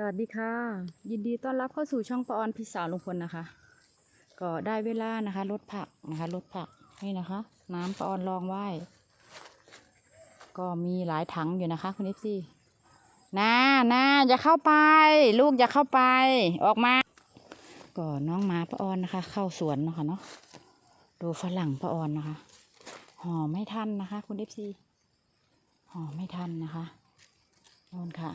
สวัสดีค่ะ ยินดีต้อนรับเข้าสู่ช่องปอนพี่สาวลุงพลนะคะ ก็ได้เวลานะคะลดผักนะคะลดผักนี่นะคะ น้ำปอนลองไหว้ก็มีหลายถังอยู่นะคะคุณเอฟซีนานาอย่าเข้าไป ลูกอย่าเข้าไปออกมาก็น้องหมาปอนนะคะ เข้าสวนนะคะเนาะดูฝรั่งปออนนะคะห่อไม่ทันนะคะ คุณเอฟซีห่อไม่ทันนะคะโน่นค่ะ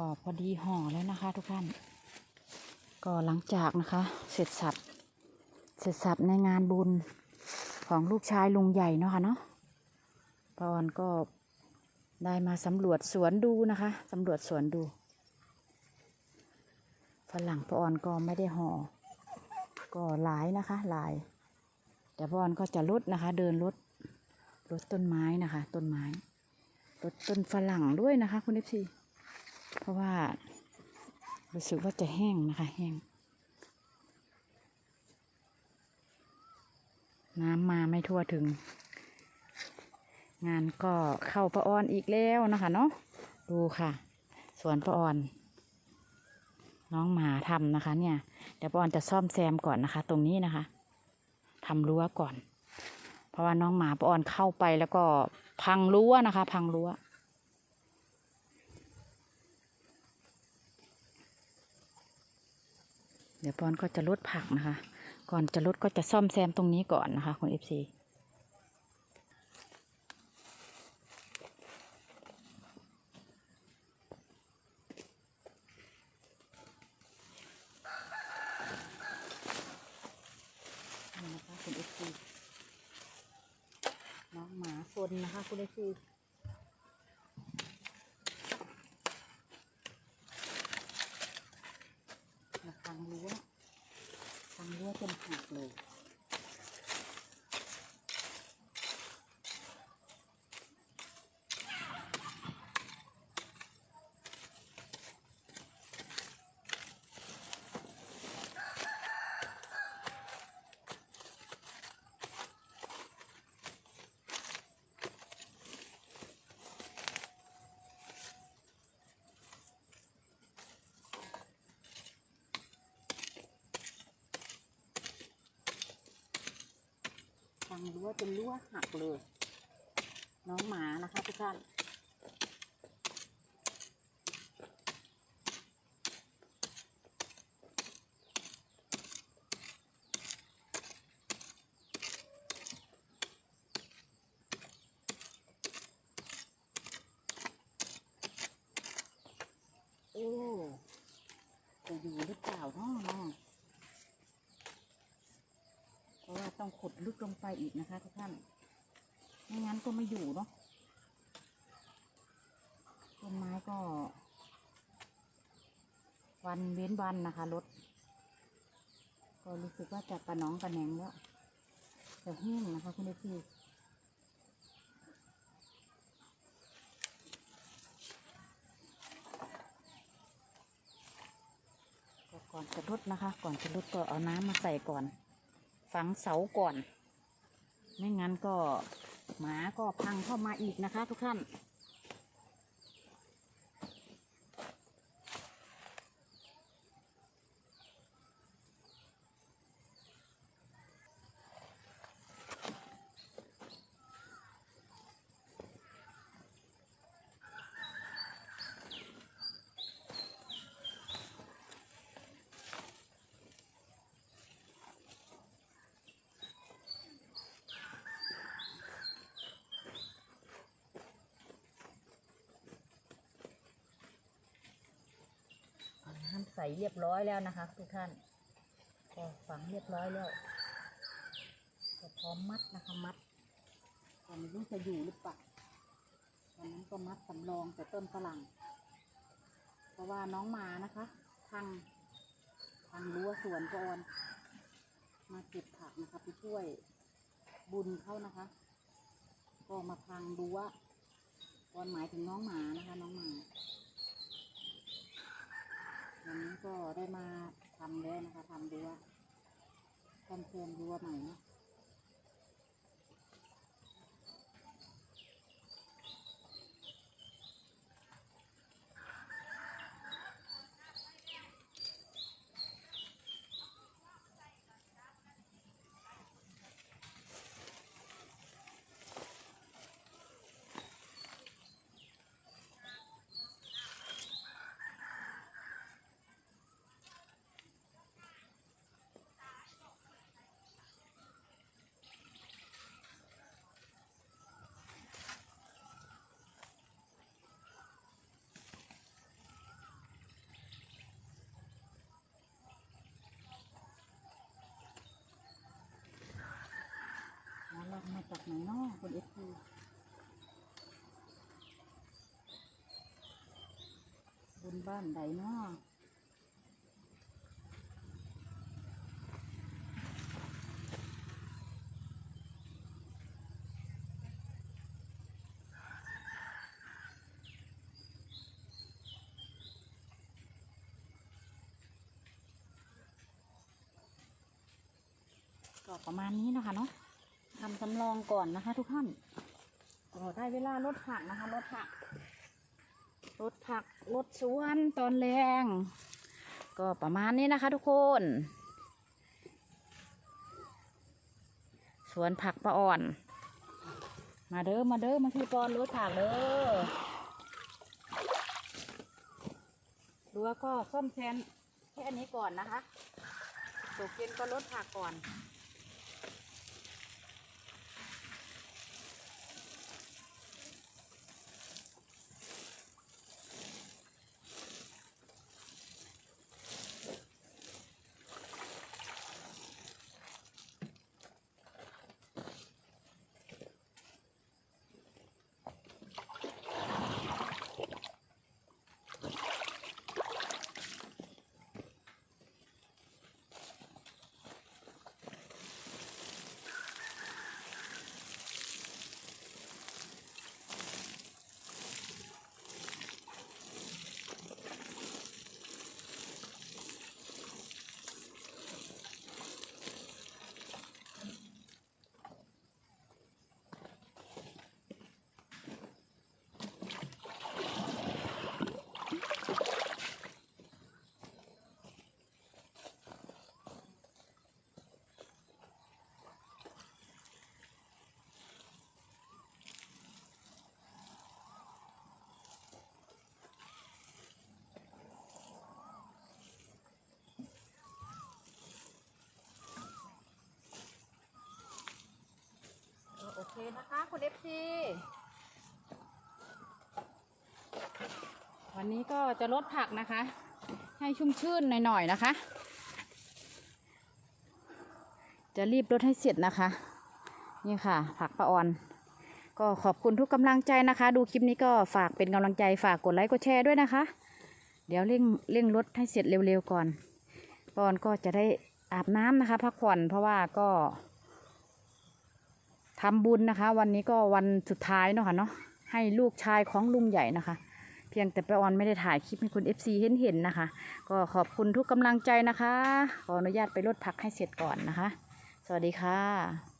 ก็พอดีห่อแล้วนะคะทุกท่าน ก็หลังจากนะคะ เสร็จสับเสร็จสับในงานบุญของลูกชายลุงใหญ่เนาะค่ะเนาะปอนก็ได้มาสำรวจสวนดูนะคะสำรวจสวนดูฝรั่งปอนก็ไม่ได้ห่อ ก็หลายนะคะหลาย แต่ปออนก็จะลดนะคะ เดินลดลดต้นไม้นะคะ ต้นไม้ลดต้นฝรั่งด้วยนะคะ คุณเอฟซี เพราะว่ารู้สึกว่าจะแห้งนะคะแห้ง น้ำมาไม่ทั่วถึง งานก็เข้าประออนอีกแล้วนะคะเนาะดูค่ะ สวนประออน น้องหมาทำนะคะ เนี่ยเดี๋ยวประออนจะซ่อมแซมก่อนนะคะ ตรงนี้นะคะทำรั้วก่อน เพราะว่าน้องหมาประออนเข้าไปแล้วก็พังรั้วนะคะ พังรั้ว ดี๋ยวปอนก็จะลดผักนะคะ ก่อนจะลดก็จะซ่อมแซมตรงนี้ก่อนนะคะคุณเอฟซีนี่นะคะคุณเอฟซีน้องหมาซนนะคะคุณเอฟซีมาทางรั้วทางรั้วจนหักเลย ทางรั้ว จนรั่วหักเลย น้องหมานะคะทุกท่านโอ้จะอยู่หรือเปล่าเนาะน้อง เพราะว่าต้องขุด ลึกลงไปอีกนะคะทุกท่าน ไม่งั้นก็ไม่อยู่เนาะ ต้นไม้ก็ วันเว้นวันนะคะรถ ก็รู้สึกว่าจะกระน้องกระแหนงแล้วจะแห้งนะคะคุณเอพี่ก็ก่อนจะลดนะคะ ก่อนจะลดก็เอาน้ำมาใส่ก่อน ฝังเสาก่อน ไม่งั้นก็หมาก็พังเข้ามาอีกนะคะ ทุกท่าน เรียบร้อยแล้วนะคะ ทุกท่านก็ฝังเรียบร้อยแล้วก็พร้อมมัดนะคะมัดตอนนี้จะอยู่หรือเปล่าตอนนั้นก็มัดสำรองแต่ต้นฝรั่งเพราะว่าน้องหมานะคะพังพังรั้วสวนก่อนมาเก็บผักนะคะไปช่วยบุญเขานะคะ ก็มาพังรั้วก่อนหมายถึงน้องหมานะคะ น้องหมา วันนี้ก็ได้มาทำแล้วนะคะทำรั้วทำเพิ่มรั้วใหม่ นเอฟซีบนบ้านใดเนาะก็ประมาณนี้นะคะเนาะ ทำจำลองก่อนนะคะ ทุกท่านก็ได้เวลาลดผักนะคะลดผักรถผักรถสวนตอนแรง ก็ประมาณนี้นะคะ ทุกคน สวนผักปะอ่อน มาเด้อมาเด้อมาที่ปอนรถผักเด้อรั้วก็ซ่อมแซมแค่อันนี้ก่อนนะคะตกเย็นก็ลดผักก่อน นะคะคุณเอฟซีวันนี้ก็จะลดผักนะคะ ให้ชุ่มชื่นหน่อยๆนะคะ จะรีบลดให้เสร็จนะคะ นี่ค่ะ ผักปะออน ก็ขอบคุณทุกกำลังใจนะคะ ดูคลิปนี้ก็ฝากเป็นกำลังใจฝากกดไลค์กดแชร์ด้วยนะคะ เดี๋ยวเร่งเร่งลดให้เสร็จเร็วๆก่อนปอนก็จะได้อาบน้ำนะคะ พักผ่อนเพราะว่าก็ ทำบุญนะคะ วันนี้ก็วันสุดท้ายเนาะค่ะเนาะให้ลูกชายของลุงใหญ่นะคะ เพียงแต่ป้าออนไม่ได้ถ่ายคลิปให้คุณ FC เห็นเห็นนะคะ ก็ขอบคุณทุกกำลังใจนะคะ ขออนุญาตไปลดผักให้เสร็จก่อนนะคะ สวัสดีค่ะ